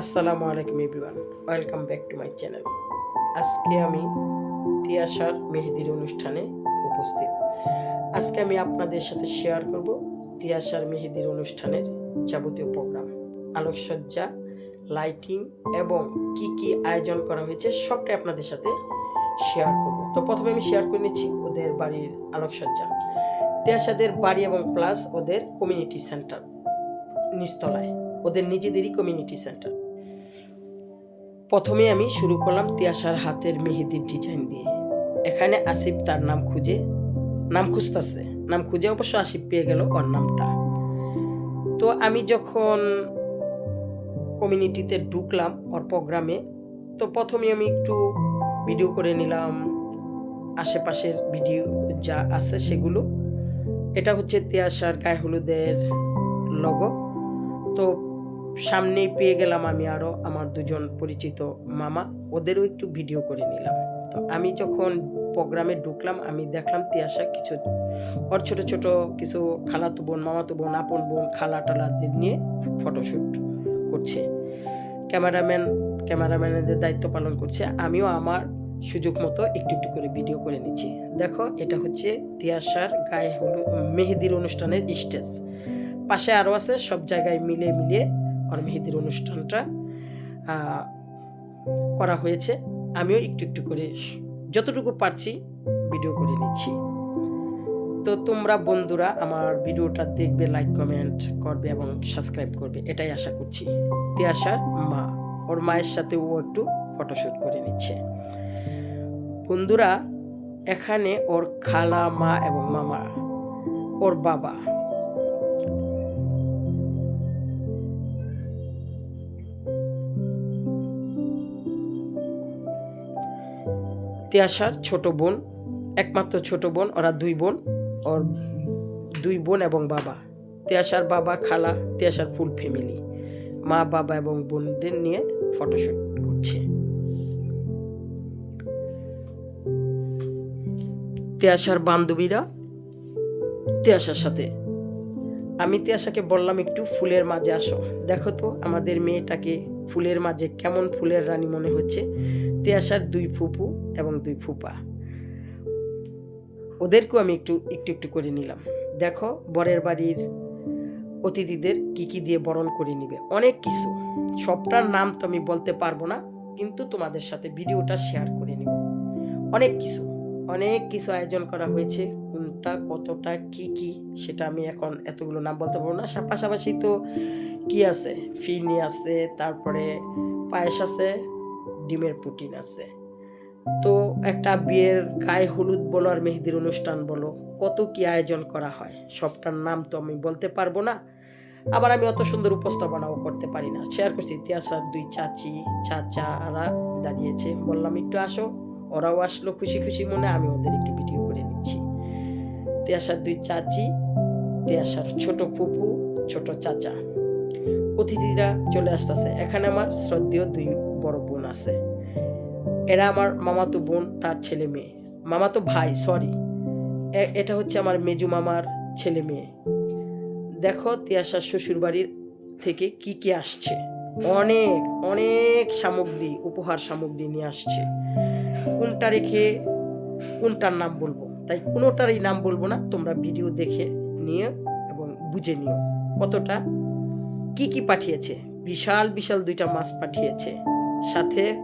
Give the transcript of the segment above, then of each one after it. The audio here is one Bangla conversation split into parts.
আসসালামু আলাইকুম everyone, welcome back to my channel. আজকে আমি তিয়াশার মেহেদির অনুষ্ঠানে উপস্থিত। আজকে আমি আপনাদের সাথে শেয়ার করব তিয়াশার মেহেদির অনুষ্ঠানের যাবতীয় প্রোগ্রাম আলোকসজ্জা লাইটিং এবং কি কি আয়োজন করা হয়েছে সবটাই আপনাদের সাথে শেয়ার করব। তো প্রথমে আমি শেয়ার করে নিচ্ছি ওদের বাড়ির আলোকসজ্জা। তিয়াশাদের বাড়ি এবং প্লাস ওদের কমিউনিটি সেন্টার নিচতলায়। ওদের নিজেদেরই কমিউনিটি সেন্টার প্রথমে আমি শুরু করলাম তিয়াশার হাতের মেহেদির ডিজাইন দিয়ে। এখানে আসিফ তার নাম খুঁজে, নাম খুঁজতেছে। নাম খুঁজে অবশ্য আসিফ পেয়ে গেল ওর নামটা। তো আমি যখন কমিউনিটিতে ঢুকলাম ওর প্রোগ্রামে তো প্রথমে আমি একটু ভিডিও করে নিলাম, আশেপাশের ভিডিও যা আছে সেগুলো। এটা হচ্ছে তিয়াশার গায়ে হলুদের লগো তো সামনেই পেয়ে গেলাম আমি আরও আমার দুজন পরিচিত মামা। ওদেরও একটু ভিডিও করে নিলাম। তো আমি যখন প্রোগ্রামে ঢুকলাম, আমি দেখলাম তিয়াশা কিছু ওর ছোট ছোট কিছু খালাতো বোন, মামাতো বোন, আপন বোন, খালা টালাদের নিয়ে ফটোশ্যুট করছে। ক্যামেরাম্যান, ক্যামেরাম্যানদের দায়িত্ব পালন করছে। আমিও আমার সুযোগ মতো একটু একটু করে ভিডিও করে নিচ্ছি। দেখো, এটা হচ্ছে তিয়াশার গায়ে হলু মেহেদির অনুষ্ঠানের স্টেজ পাশে আরও আছে, সব জায়গায় মিলে মিলিয়ে ওর মেহেদির অনুষ্ঠানটা করা হয়েছে। আমিও একটু একটু করে যতটুকু পারছি ভিডিও করে নিচ্ছি। তো তোমরা বন্ধুরা আমার ভিডিওটা দেখবে লাইক কমেন্ট করবে এবং সাবস্ক্রাইব করবে, এটাই আশা করছি। তিয়াশার মা, ওর মায়ের সাথে ও একটু ফটোশ্যুট করে নিচ্ছে। বন্ধুরা, এখানে ওর খালা, মা এবং মামা, ওর বাবা। তিয়াশার ছোট বোন, একমাত্র ছোট বোন, ওরা দুই বোন, ওর দুই বোন এবং বাবা। তিয়াশার বাবা খালা, তিয়াশার ফুল ফ্যামিলি। মা, বাবা এবং বোনদের নিয়ে ফটোশ্যুট করছে। তিয়াশার বান্ধবীরা তিয়াশার সাথে। আমি তিয়াশাকে বললাম, একটু ফুলের মাঝে আসো। দেখো তো, আমাদের মেয়েটাকে ফুলের মাঝে কেমন ফুলের রানী মনে হচ্ছে? তিয়াশার দুই ফুপু এবং দুই ফুপা। ওদেরকেও আমি একটু একটু একটু করে নিলাম। দেখো, বরের বাড়ির অতিথিদের কি কি দিয়ে বরণ করে নিবে। অনেক কিছু। সবটার নাম তো আমি বলতে পারব না, কিন্তু তোমাদের সাথে ভিডিওটা শেয়ার করে নিব। অনেক কিছু। অনেক কিছু আয়োজন করা হয়েছে। কোনটা, কতটা, কি কি, সেটা আমি এখন এতগুলো নাম বলতে পারব না। পাশাপাশি তো কি আছে? ফিরনি আছে, তারপরে পায়েস আছে, ডিমের পুটিন আছে। তো একটা বিয়ের গায়ে হলুদ বলো আর মেহেদির অনুষ্ঠান বলো, কত কি আয়োজন করা হয়? সবটার নাম তো আমি বলতে পারব না। আবার আমি অত সুন্দর উপস্থাপনাও করতে পারি না। শেয়ার করছি ইতিহাসার দুই চাচি, চাচারা দাঁড়িয়েছে। বললাম, একটু আসো। ওরাও আসলো খুশি খুশি মনে, আমি ওদের একটু ভিডিও করে নিচ্ছি। তিয়াসার দুই চাচি তিয়াসার ছোট ফুপু, ছোট চাচা। অতিথিরা চলে আসতেছে। এখানে আমার শ্রদ্ধেয় দুই বড় বোন আছে। এরা আমার মামাতো বোন, তার ছেলে মেয়ে। মামাতো ভাই সরি এটা হচ্ছে আমার মেজু মামার ছেলে মেয়ে। দেখো তিয়াসার শ্বশুর বাড়ির থেকে কি কি আসছে। অনেক অনেক সামগ্রী, উপহার সামগ্রী নিয়ে আসছে। কোনটা রেখে, কোনটার নাম বলব? তাই কোনোটারই নাম বলব না, তোমরা ভিডিও দেখে নিও এবং বুঝে নিও কতটা কি কি পাঠিয়েছে? বিশাল বিশাল দুইটা মাছ পাঠিয়েছে। সাথে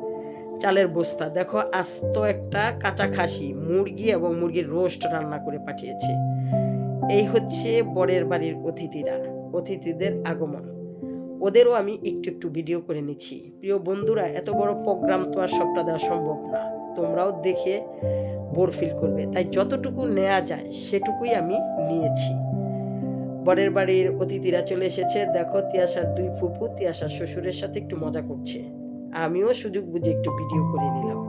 চালের বস্তা। দেখো, আস্ত একটা কাঁচা খাসি, মুরগি এবং মুরগির রোস্ট রান্না করে পাঠিয়েছে। এই হচ্ছে বরের বাড়ির অতিথিরা, অতিথিদের আগমন। ওদেরও আমি একটু একটু ভিডিও করে নিচ্ছি। প্রিয় বন্ধুরা, এত বড় প্রোগ্রাম তো আর সবটা দেওয়া সম্ভব না। তোমরাও দেখে বোর ফিল করবে। তাই যতটুকু নেওয়া যায়, সেটুকুই আমি নিয়েছি। বরের বাড়ির অতিথিরা চলে এসেছে। দেখো, তিয়াশার দুই ফুপু তিয়াশার শ্বশুরের সাথে একটু মজা করছে। আমিও সুযোগ বুঝে একটু ভিডিও করে নিলাম।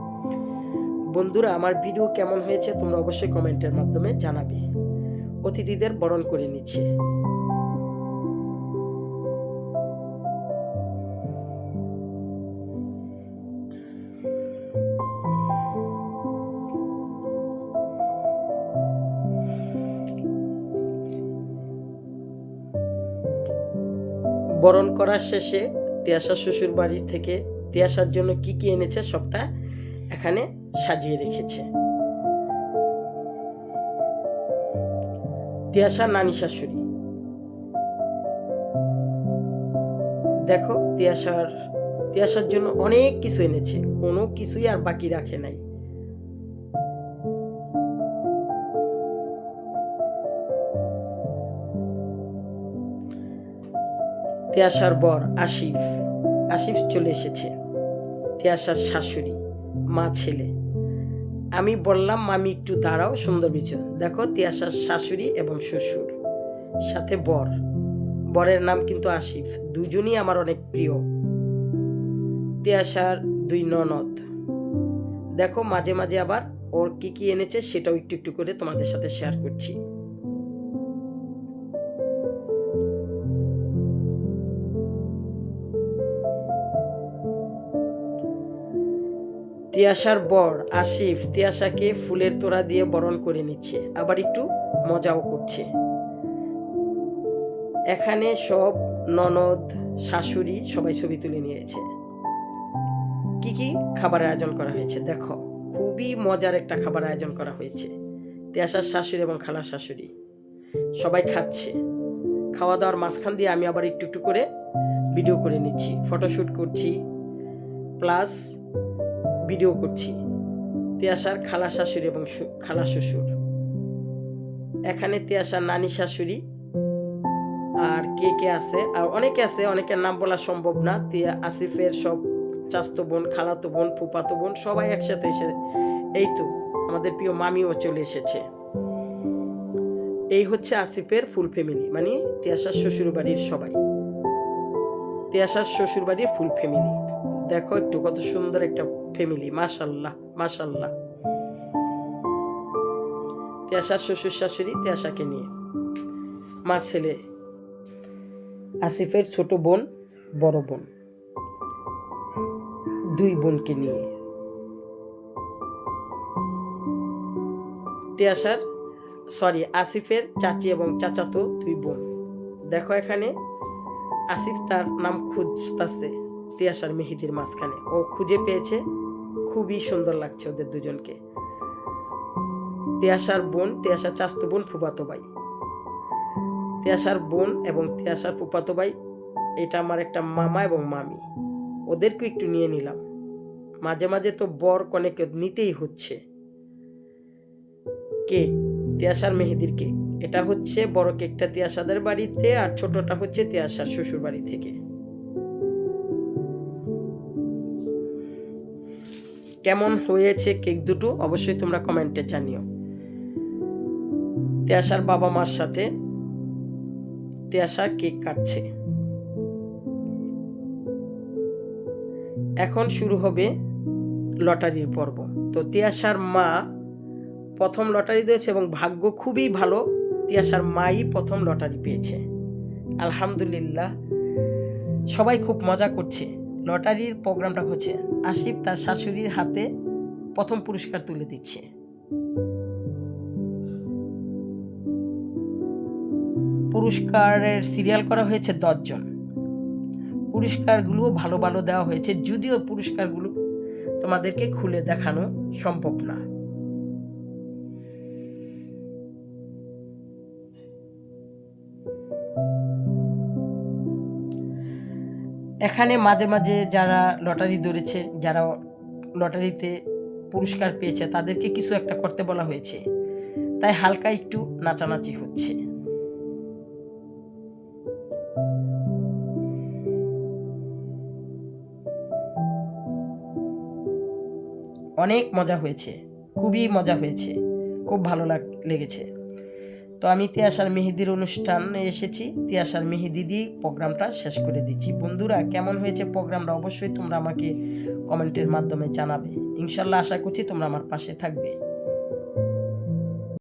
বন্ধুরা, আমার ভিডিও কেমন হয়েছে তোমরা অবশ্যই কমেন্টের মাধ্যমে জানাবে। অতিথিদের বরণ করে নিচ্ছে। বরণ করার শেষে তিয়াসার শ্বশুর বাড়ি থেকে তিয়াসার জন্য কি কি এনেছে সবটা এখানে সাজিয়ে রেখেছে। তিয়াসার নানি শাশুড়ি। দেখো তিয়াসার তিয়াসার জন্য অনেক কিছু এনেছে, কোনো কিছুই আর বাকি রাখে নাই। তিয়াসার বর আসিফ। আসিফ চলে এসেছে। তিয়াসার শাশুড়ি, মা, ছেলে। আমি বললাম, মামি, একটু দাঁড়াও, সুন্দর বিচন দেখো তিয়াসার শাশুড়ি এবং শ্বশুর, সাথে বর। বরের নাম কিন্তু আসিফ। দুজনই আমার অনেক প্রিয়। তিয়াসার দুই ননদ। দেখো, মাঝে মাঝে আবার ওর কি কি এনেছে সেটাও একটু একটু করে তোমাদের সাথে শেয়ার করছি। তিয়াসার বর আসিফ তিয়াসাকে ফুলের তোড়া দিয়ে বরণ করে নিচ্ছে, আবার একটু মজাও করছে। এখানে সব ননদ, শাশুড়ি সবাই ছবি তুলে নিয়েছে। কি কি খাবার আয়োজন করা হয়েছে? দেখো, খুবই মজার একটা খাবার আয়োজন করা হয়েছে। তিয়াসার শাশুড়ি এবং খালার শাশুড়ি। সবাই খাচ্ছে। খাওয়া দাওয়ার মাঝখান দিয়ে আমি আবার একটু একটু করে ভিডিও করে নিচ্ছি। ফটোশ্যুট করছি। প্লাস ভিডিও করছি। তিয়াসার খালা শাশুড়ি এবং খালা শ্বশুর। এখানে তিয়াসার নানি শাশুড়ি আর কে কে আছে? আর অনেকে আছে, অনেকের নাম বলা সম্ভব না। তিয়া, আসিফের সব চাস্তো বোন, খালাতো বোন ফুপাতো বোন, সবাই একসাথে এসে এই তো আমাদের প্রিয় মামিও চলে এসেছে। এই হচ্ছে আসিফের ফুল ফ্যামিলি মানে তিয়াসার শ্বশুর বাড়ির সবাই। তিয়াসার শ্বশুর বাড়ির ফুল ফ্যামিলি। দেখো একটু কত সুন্দর একটা ফ্যামিলি মাশাল্লাহ মাশাল্লাহ তিয়াসার শ্বশুর শাশুড়ি তেয়াশাকে নিয়ে। মা ছেলে। আসিফের ছোট বোন, বড় বোন। দুই বোনকে নিয়ে। তেয়াশার সরি আসিফের চাচি এবং চাচাতো দুই বোন। দেখো এখানে আসিফ তার নাম খুঁজতেছে। তিয়াসার মেহেদির মাঝখানে। ও খুঁজে পেয়েছে, খুবই সুন্দর লাগছে ওদের দুজনকে। তিয়াসার বোন তিয়াসার চাস্তো বোন ফুবাতো ভাই। তিয়াসার বোন এবং তিয়াসার ফুপাতো ভাই, এটা আমার একটা মামা এবং মামি। ওদেরকে একটু নিয়ে নিলাম। মাঝে মাঝে তো বর কনেকে নিতেই হচ্ছে। কেক তিয়াসার মেহেদির কেক এটা হচ্ছে বড় কেকটা তিয়াসাদের বাড়িতে আর ছোটটা হচ্ছে তিয়াসার শ্বশুর বাড়ি থেকে। কেমন হয়েছে কেক দুটো অবশ্যই তোমরা কমেন্টে জানিও। তিয়াসার বাবা মার সাথে তিয়াসা কেক কাটছে। এখন শুরু হবে লটারির পর্ব। তো তিয়াসার মা প্রথম লটারি দিয়েছে এবং ভাগ্য খুবই ভালো তিয়াসার মাই প্রথম লটারি পেয়েছে। আলহামদুলিল্লাহ, সবাই খুব মজা করছে। লটারির প্রোগ্রামটা হচ্ছে আসিফ তার শাশুড়ির হাতে প্রথম পুরস্কার তুলে দিচ্ছে। পুরস্কারের সিরিয়াল করা হয়েছে দশজন। পুরস্কারগুলো ভালো ভালো দেওয়া হয়েছে, যদিও পুরস্কারগুলো তোমাদেরকে খুলে দেখানো সম্ভব না। এখানে মাঝে মাঝে যারা লটারি ধরেছে, যারা লটারিতে পুরস্কার পেয়েছে, তাদেরকে কিছু একটা করতে বলা হয়েছে। তাই হালকা একটু নাচানাচি হচ্ছে। অনেক মজা হয়েছে। খুবই মজা হয়েছে। খুব ভালো লাগ, লেগেছে। তো আমি তিয়াসার মেহেদির অনুষ্ঠানে এসেছি। তিয়াসার মেহেদি দিয়ে প্রোগ্রামটা শেষ করে দিচ্ছি। বন্ধুরা, কেমন হয়েছে প্রোগ্রামটা অবশ্যই তোমরা আমাকে কমেন্টের মাধ্যমে জানাবে। ইনশাল্লাহ আশা করছি তোমরা আমার পাশে থাকবে।